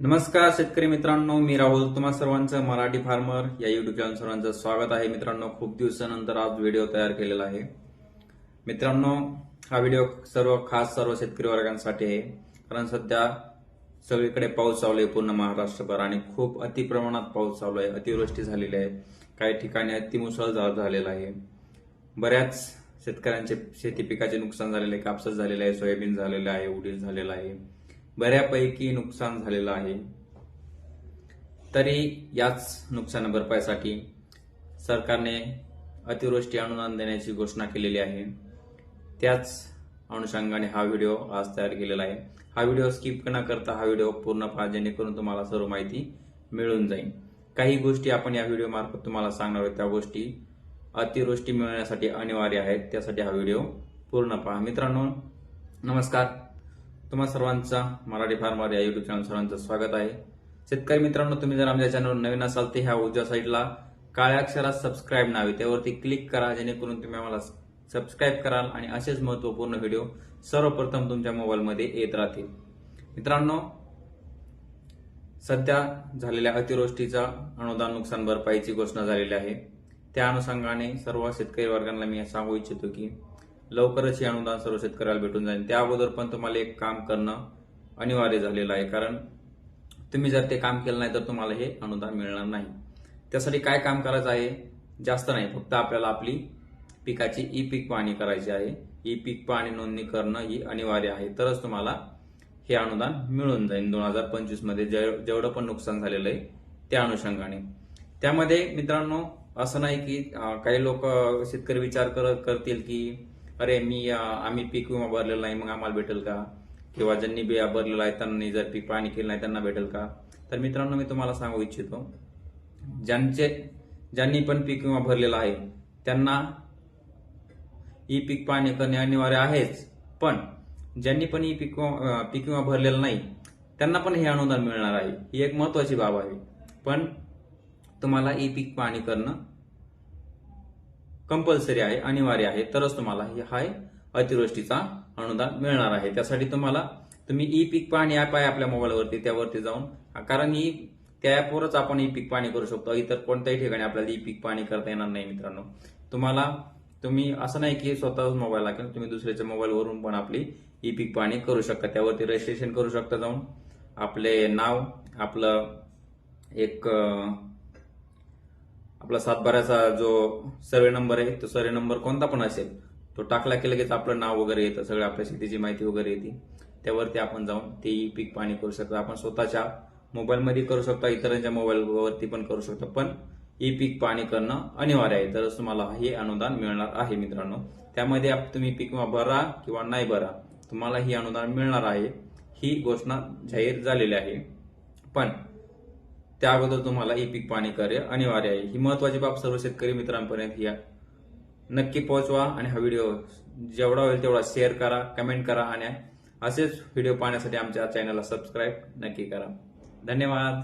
नमस्कार शेतकरी मित्रांनो मी राहुल. तुम्हा सर्वांचं मराठी फार्मर या युट्यूब चॅनल सर्वांचं स्वागत आहे. मित्रांनो खूप दिवसानंतर आज व्हिडिओ तयार केलेला आहे. मित्रांनो हा व्हिडिओ सर्व खास सर्व शेतकरी वर्गांसाठी आहे. कारण सध्या सगळीकडे पाऊस चालू आहे पूर्ण महाराष्ट्रभर आणि खूप अतिप्रमाणात पाऊस चालू आहे अतिवृष्टी झालेली आहे. काही ठिकाणी अतिमुसळधार झालेला आहे. बऱ्याच शेतकऱ्यांचे शेती पिकाचे नुकसान झालेले आहे कापसात झालेलं आहे सोयाबीन झालेलं आहे उडीद झालेलं आहे. बऱ्यापैकी नुकसान झालेलं आहे. तरी याच नुकसान भरपाईसाठी सरकारने अतिवृष्टी अनुदान देण्याची घोषणा केलेली आहे. त्याच अनुषंगाने हा व्हिडिओ आज तयार केलेला आहे. हा व्हिडिओ स्किप न करता हा व्हिडिओ पूर्ण पहा जेणेकरून तुम्हाला सर्व माहिती मिळून जाईल. काही गोष्टी आपण या व्हिडिओ मार्फत तुम्हाला सांगणार आहोत. त्या गोष्टी अतिवृष्टी मिळवण्यासाठी अनिवार्य आहेत. त्यासाठी हा व्हिडिओ पूर्ण पहा. मित्रांनो नमस्कार. तुम्हा सर्वांचा मराठी फार्मर या युट्यूब चॅनल सर्वांचं स्वागत आहे. शेतकरी मित्रांनो तुम्ही जर आमच्या चॅनलवर नवीन असाल तर ह्या उजव्या साईडला काळ्या अक्षरात सबस्क्राईब नावे. त्यावरती क्लिक करा जेणेकरून तुम्ही आम्हाला सबस्क्राईब कराल आणि असेच महत्त्वपूर्ण व्हिडिओ सर्वप्रथम तुमच्या मोबाईलमध्ये येत राहतील. मित्रांनो सध्या झालेल्या अतिवृष्टीचा अनुदान नुकसान भरपाईची घोषणा झालेली आहे. त्या अनुषंगाने सर्व शेतकरी वर्गांना मी सांगू इच्छितो की लवकरच हे अनुदान सर्व शेतकऱ्याला भेटून जाईल. त्या अगोदर पण तुम्हाला एक काम करणं अनिवार्य झालेलं आहे कारण तुम्ही जर ते काम केलं नाही तर तुम्हाला हे अनुदान मिळणार नाही. त्यासाठी काय काम करायचं आहे? जास्त नाही फक्त आपल्याला आपली पिकाची ई पीक पाहणी करायची आहे. ई पीक पाहणी नोंदणी करणं ही अनिवार्य आहे. तरच तुम्हाला हे अनुदान मिळून जाईल. दोन हजार पंचवीसमध्ये जेवढं पण नुकसान झालेलं आहे त्या अनुषंगाने. त्यामध्ये मित्रांनो असं नाही की काही लोक शेतकरी विचार करत करतील की अरे मी आम्ही पीक विमा भरलेला नाही मग आम्हाला भेटेल का? किंवा ज्यांनी बिया भरलेला आहे त्यांनी जर पीक पाणी केलं नाही त्यांना भेटेल का? तर मित्रांनो मी तुम्हाला सांगू इच्छितो ज्यांचे ज्यांनी पण पीक विमा भरलेला आहे त्यांना ई पीक पाणी करणे अनिवार्य आहेच. पण ज्यांनी पण ई पीक पीक विमा भरलेला नाही त्यांना पण हे अनुदान मिळणार आहे. ही एक महत्वाची बाब आहे. पण तुम्हाला ई पीक पाणी करणं कंपल्सरी आहे अनिवार्य आहे तरच तुम्हाला हे हाय अतिवृष्टीचा अनुदान मिळणार आहे. त्यासाठी तुम्हाला तुम्ही ई पीक पाहणी ऍप आहे आपल्या मोबाईलवरती त्यावरती जाऊन कारण ही त्या ऍपवरच आपण ई पीक पाणी करू शकतो. इतर कोणत्याही ठिकाणी आपल्याला ई पीक पाणी करता येणार नाही मित्रांनो. तुम्हाला तुम्ही असं नाही की स्वतःच मोबाईल लागेल तुम्ही दुसऱ्याच्या मोबाईलवरून पण आपली ई पीक पाणी करू शकता. त्यावरती रजिस्ट्रेशन करू शकता जाऊन. आपले नाव आपलं एक आपला सातबाऱ्याचा जो सर्वे नंबर आहे तो सर्वे नंबर कोणता पण असेल तो टाकला की लगेच आपलं नाव वगैरे येतं सगळं आपल्या शेतीची माहिती वगैरे येते. त्यावरती आपण जाऊन ते ई पीक पाणी करू शकतो. आपण स्वतःच्या मोबाईलमध्ये करू शकता इतरांच्या मोबाईलवरती पण करू शकतो पण ई पीक पाणी करणं अनिवार्य आहे. तरच तुम्हाला हे अनुदान मिळणार आहे मित्रांनो. त्यामध्ये आप- तुम्ही पीक भरा किंवा नाही भरा तुम्हाला ही अनुदान मिळणार आहे. ही घोषणा जाहीर झालेली आहे. पण त्या अगोदर तुम्हाला ई पीक पाणी कार्य अनिवार्य आहे. ही महत्वाची बाब सर्व शेतकरी मित्रांपर्यंत या नक्की पोहोचवा आणि हा व्हिडिओ जेवढा होईल तेवढा शेअर करा कमेंट करा आणि असेच व्हिडिओ पाहण्यासाठी आमच्या चॅनलला सबस्क्राईब नक्की करा. धन्यवाद.